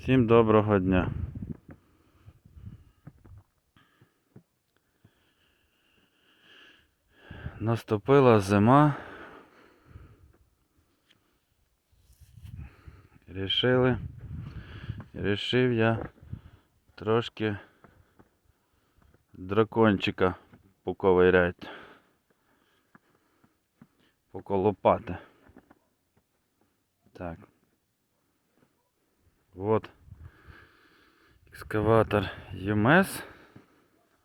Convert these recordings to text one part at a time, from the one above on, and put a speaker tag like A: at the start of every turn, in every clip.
A: Всім доброго дня. Наступила зима. Рішили. Рішив я трошки дракончика поковиряти. Поколопати. Так. Вот екскаватор ЮМС,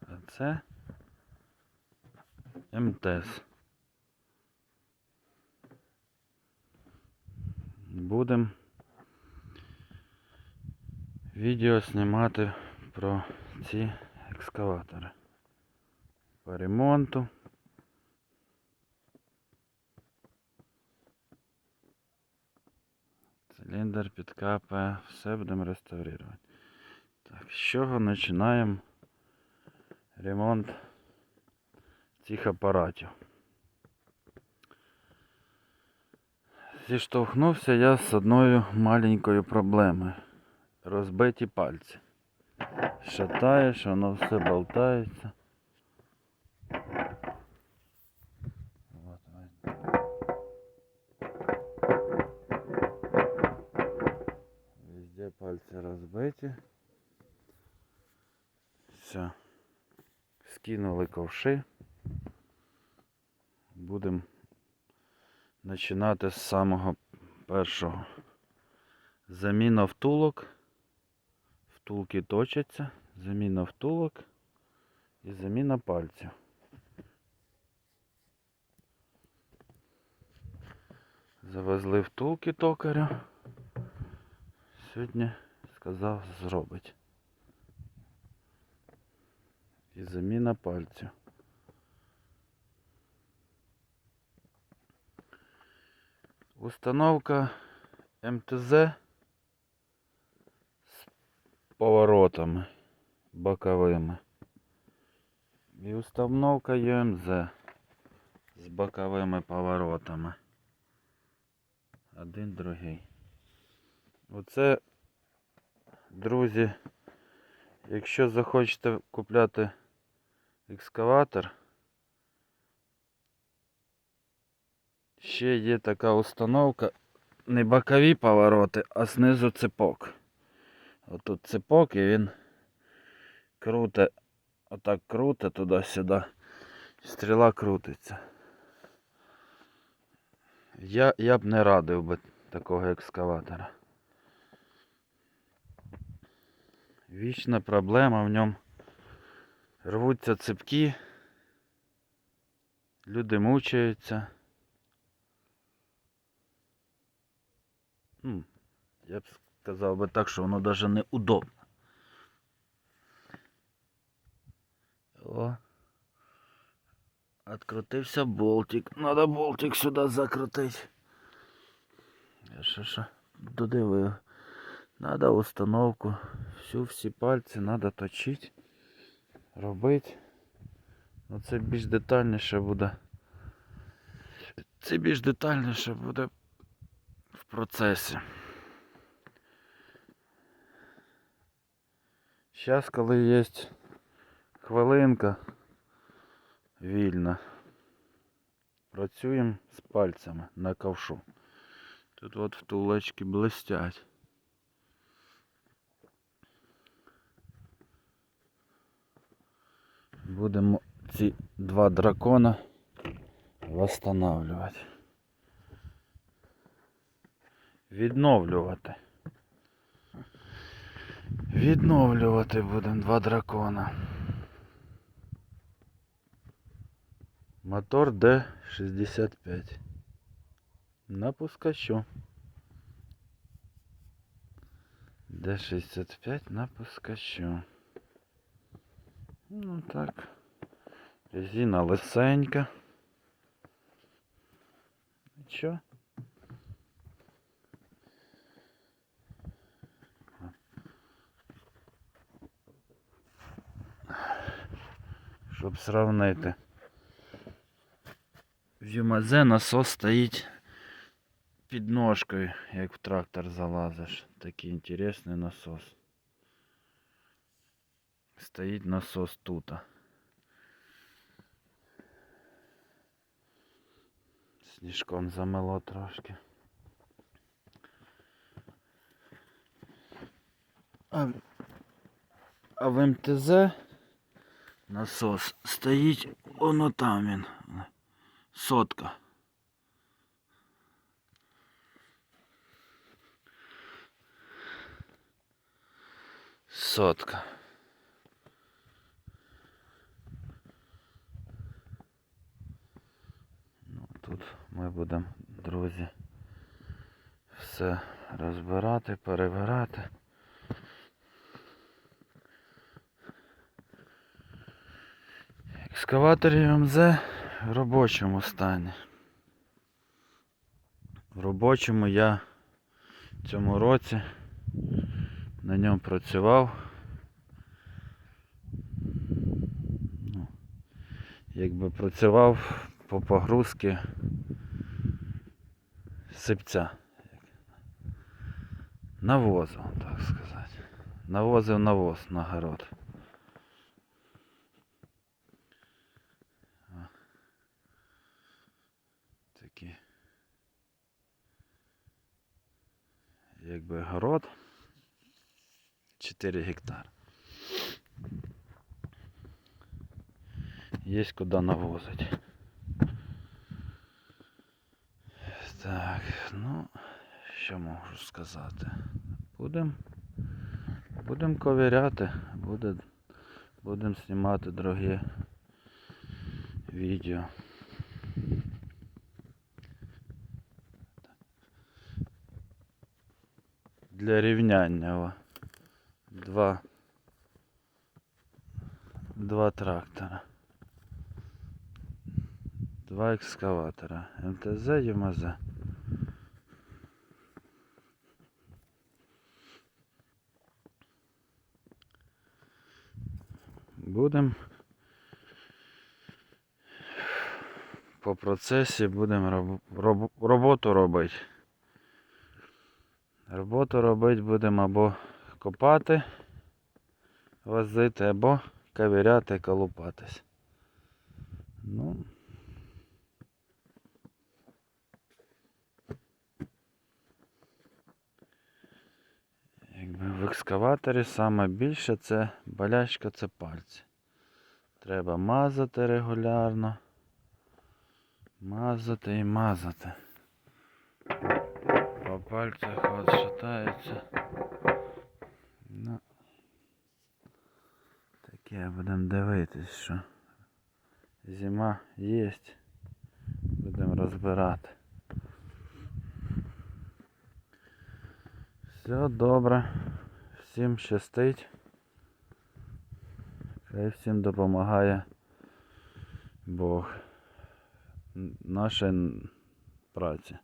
A: а це МТС. Будемо відео знімати про ці екскаватори. По ремонту. Циліндр підкапає, все будемо реставрувати. Так, з чого починаємо ремонт цих апаратів? Зіштовхнувся я з одною маленькою проблемою. Розбиті пальці. Шатаєш, воно все болтається. Пальці розбиті. Все. Скинули ковши. Будемо починати з самого першого. Заміна втулок. Втулки точаться. Заміна втулок і заміна пальців. Завезли втулки токаря. Сьогодні сказав зробить. І заміна пальців. Установка МТЗ з поворотами боковими. І установка ЮМЗ з боковими поворотами. Один другий. Оце, друзі, якщо захочете купляти екскаватор, ще є така установка, не бокові повороти, а знизу цепок. Отут цепок і він круте, отак круте туди-сюди. Стріла крутиться. Я, я б не радив би такого екскаватора. Вічна проблема в ньому. Рвуться цепки. Люди мучаються. Я б сказав би так, що воно навіть неудобно. О. Открутився болтик. Надо болтик сюди закрутити. Я що що додивив. Надо установку. Всю всі пальці треба точити. Робити. Ну це більш детальніше буде. Це більш детальніше буде в процесі. Зараз, коли є хвилинка вільна, працюємо з пальцями на ковшу. Тут от втулочки блестять. Будемо ці два дракона восстанавливати. Відновлювати. Відновлювати будемо два дракона. Мотор D65. На пускачу. D65 на пускачу. Ну так. Резина лисенька. Нічого. Щоб сравнити. В ЮМАЗе насос стоїть під ножкою, як в трактор залазиш. Такий інтересний насос. Стоїть насос тут. Сніжком замело трошки. А, а в МТЗ насос стоїть воно там він. Сотка. Сотка. Тут ми будемо, друзі, все розбирати, перебирати. Екскаватор МЗ в робочому стані. В робочому я цьому році на ньому працював. Ну, якби працював по погрузці сипця. Навозу, так сказати. Навозив навоз на город. Такі. Якби город. 4 гектара. Є куди навозити. Так, ну, що можу сказати? Будемо будем ковиряти, буде, будемо знімати другі відео. Для рівняння. Два. Два трактора. Два екскаватора. МТЗ, ЮМЗ. Будемо по процесі будемо роб, роб, роботу робити. Роботу робити будемо або копати, возити, або ковиряти, колупатись. Ну. Якби в екскаваторі саме більше це болячка це пальці. Треба мазати регулярно. Мазати і мазати. По пальцях от шатається. Ну, таке будемо дивитись, що зима є. Будемо розбирати. Все добре. Всім щастить. Хай всім допомагає Бог. Нашій праці.